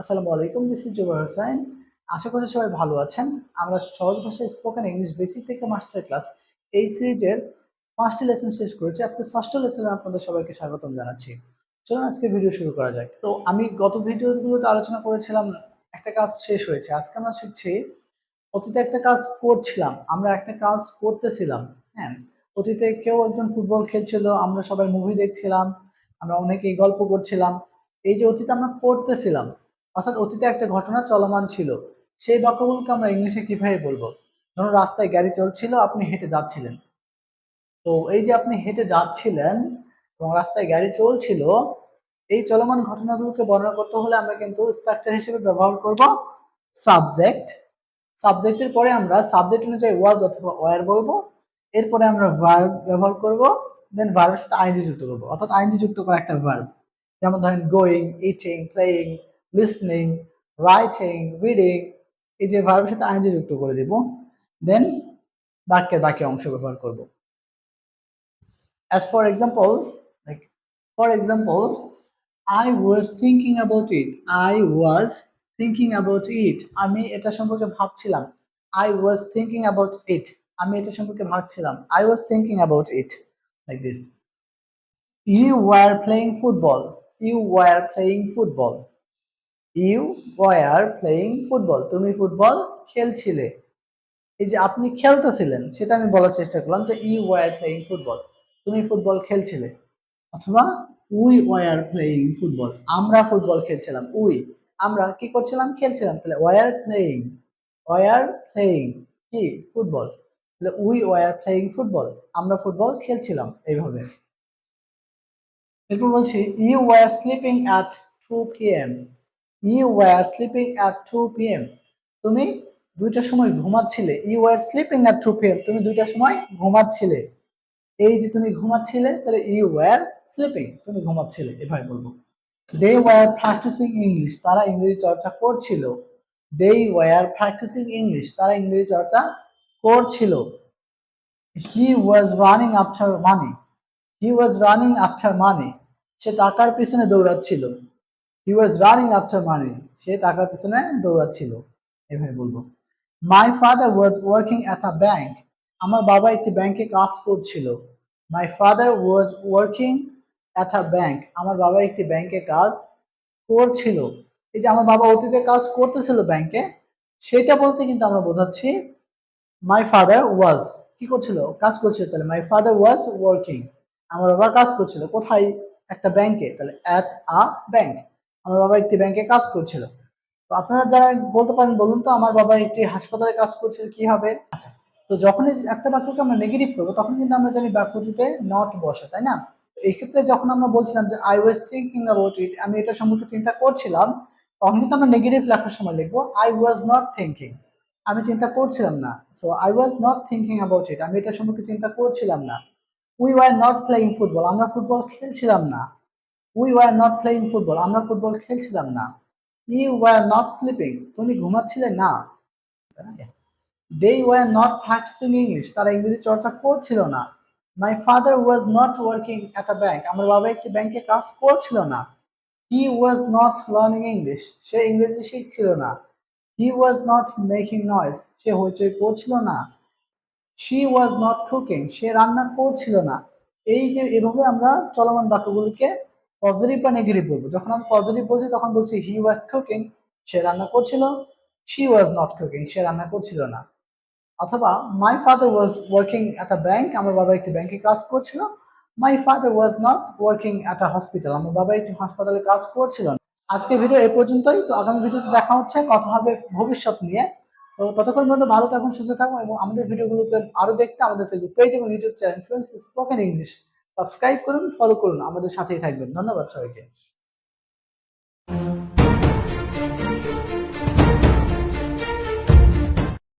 আসসালামু আলাইকুম this is Jubair Hossain আশা করি সবাই ভালো আছেন। আমরা সহজ ভাষায় স্পোকেন ইংলিশ বেসিক থেকে মাস্টার ক্লাস এই সিরিজের পাঁচটি লেসন শেষ করেছি। আজকে ষষ্ঠ লেসনে আপনাদের সবাইকে স্বাগতম জানাচ্ছি। চলুন আজকে ভিডিও শুরু করা যাক। তো আমি গত ভিডিওগুলোতে আলোচনা করেছিলাম, একটা কাজ শেষ হয়েছে। আজকে আমরা শিখছি, অতীতে একটা কাজ করছিলাম, আমরা একটা কাজ করতেছিলাম হ্যাঁ। অতীতে কেউ একজন ফুটবল খেলছিল, আমরা সবাই মুভি দেখছিলাম, আমরা অনেকেই গল্প করছিলাম। এই যে অতীতে আমরা করতেছিলাম অর্থাৎ অতীতে একটা ঘটনা চলমান ছিল। সেই বাক্যগুলোকে আমরা ইংলিশে কীভাবে বলব? ধরুন, রাস্তায় গাড়ি চলছিল, আপনি হেঁটে যাচ্ছিলেন। তো এই যে আপনি হেঁটে যাচ্ছিলেন এবং রাস্তায় গাড়ি চলছিল, এই চলমান ঘটনাগুলোকে বর্ণনা করতে হলে আমরা কিন্তু স্ট্রাকচার হিসেবে ব্যবহার করব সাবজেক্ট সাবজেক্টের পরে আমরা সাবজেক্ট অনুযায়ী ওয়াজ অথবা ওয়ার বলব। এরপরে আমরা ভার্ব ব্যবহার করব দেন ভার্বের সাথে আইনজি যুক্ত করব। অর্থাৎ আইনজি যুক্ত করা একটা ভার্ব যেমন ধরেন going eating playing listening writing reading এই যে ভার্বের সাথে আইন যুক্ত করে দিব দেন বাক্যের বাকি অংশ ব্যবহার করব। As for example like for example I was thinking about it I was thinking about it আমি এটা সম্পর্কে ভাবছিলাম। I was thinking about it আমি এটা সম্পর্কে ভাবছিলাম। I was thinking about it like this you were playing football you were playing football you were playing football তুমি football খেলছিলে। এই যে আপনি খেলতেছিলেন, সেটা আমি বলার চেষ্টা করলাম যে ইউ ওয়ার প্লেয়িং ফুটবল তুমি ফুটবল খেলছিলে। অথবা উই ওয়ার প্লেয়িং ফুটবল আমরা ফুটবল খেলছিলাম। উই। আমরা কি করছিলাম? খেলছিলাম। তাহলে ওয়ার প্লেয়িং ওয়ার প্লেয়িং কি? ফুটবল তাহলে উই ওয়ার প্লেয়িং ফুটবল আমরা ফুটবল খেলছিলাম এইভাবে। এরপর বলছি you were sleeping at two P M you were sleeping at two P M তুমি দুইটার সময় ঘুমাচ্ছিলে। You were sleeping at two P M তুমি দুইটার সময় ঘুমাচ্ছিলে। এই যে তুমি ঘুমাচ্ছিলে, তাহলে ইউ ওয়ার স্লিপিং তুমি ঘুমাচ্ছিলে, এভাবে বলব। দে ওয়ার প্র্যাকটিসিং ইংলিশ তারা ইংরেজি চর্চা করছিল। দে ওয়ার প্র্যাকটিসিং ইংলিশ তারা ইংরেজি চর্চা করছিল। He was running after money he was running after money সে টাকার পিছনে দৌড়াচ্ছিল। হি ওয়াজ রানিং আফটার মানি সে টাকার পিছনে দৌড়াচ্ছিল। এভাবে বলব। My father was working at a bank আমার বাবা একটি ব্যাংকে কাজ করছিল। My father was working at a bank আমার বাবা একটি ব্যাংকে কাজ করছিল। এই যে আমার বাবা অতীতে কাজ করতেছিল ব্যাংকে, সেটা বলতে কিন্তু আমরা বোঝাচ্ছি মাই ফাদার ওয়াজ কি করছিল? কাজ করছিল। তাহলে মাই ফাদার ওয়াজ ওয়ার্কিং আমার বাবা কাজ করছিল। কোথায়? একটা ব্যাংকে। তাহলে অ্যাট আ ব্যাংক আমার বাবা একটি ব্যাংকে কাজ করছিল। তো আপনারা যারা বলতে পারেন, বলুন তো আমার বাবা একটি হাসপাতালে কাজ করছিল, কি হবে? আচ্ছা তো যখনই একটা বাক্যকে আমরা নেগেটিভ করব, তখন কিন্তু আমরা জানি বাক্যটিতে নট বসে, তাই না? এই ক্ষেত্রে যখন আমরা বলছিলাম যে I was thinking about it আমি এটা সম্পর্কে চিন্তা করছিলাম, তখন কিন্তু আমরা নেগেটিভ লেখার সময় লিখব আই ওয়াজ নট থিঙ্কিং আমি চিন্তা করছিলাম না। So I was not thinking about it আমি এটা সম্পর্কে চিন্তা করছিলাম না। We were not playing football আমরা ফুটবল খেলছিলাম না। We were not playing football আমরা ফুটবল খেলছিলাম না। ইউ ওয়ার নট স্লিপিং তুমি ঘুমাচ্ছিলে না। They were not practising English তারা ইংরেজি চর্চা করছিল না। My father was not working at a bank আমার বাবা একটি ব্যাংকে কাজ করছিল না। He was not learning English সে ইংরেজি শিখছিল না। He was not making noise সে হইচই করছিল না। শি ওয়াজ নট কুকিং সে রান্না করছিল না। এই যে এভাবে আমরা চলমান বাক্যগুলিকে পজিটিভ বা নেগেটিভ বলব। যখন আমি পজিটিভ বলছি, তখন বলছি হি ওয়াজ কুকিং সে রান্না করছিল শি ওয়াজ নট কুকিং সে রান্না করছিল না। অথবা my father was working at a bank আমার বাবা একটি ব্যাংকে কাজ করছিল। My father was not working at a hospital আমার বাবা একটি হাসপাতালে কাজ করছিল না। আজকে ভিডিও এ পর্যন্তই। তো আগামী ভিডিওতে দেখা হচ্ছে, কথা হবে ভবিষ্যৎ নিয়ে। তো ততক্ষণ পর্যন্ত ভালো থাকুন, সুস্থ থাকুন এবং আমাদের ভিডিওগুলোকে আরও দেখতে আমাদের ফেসবুক পেজ এবং YouTube channel friends spoken English subscribe করুন ফলো করুন। আমাদের সাথেই থাকবেন। ধন্যবাদ সবাইকে।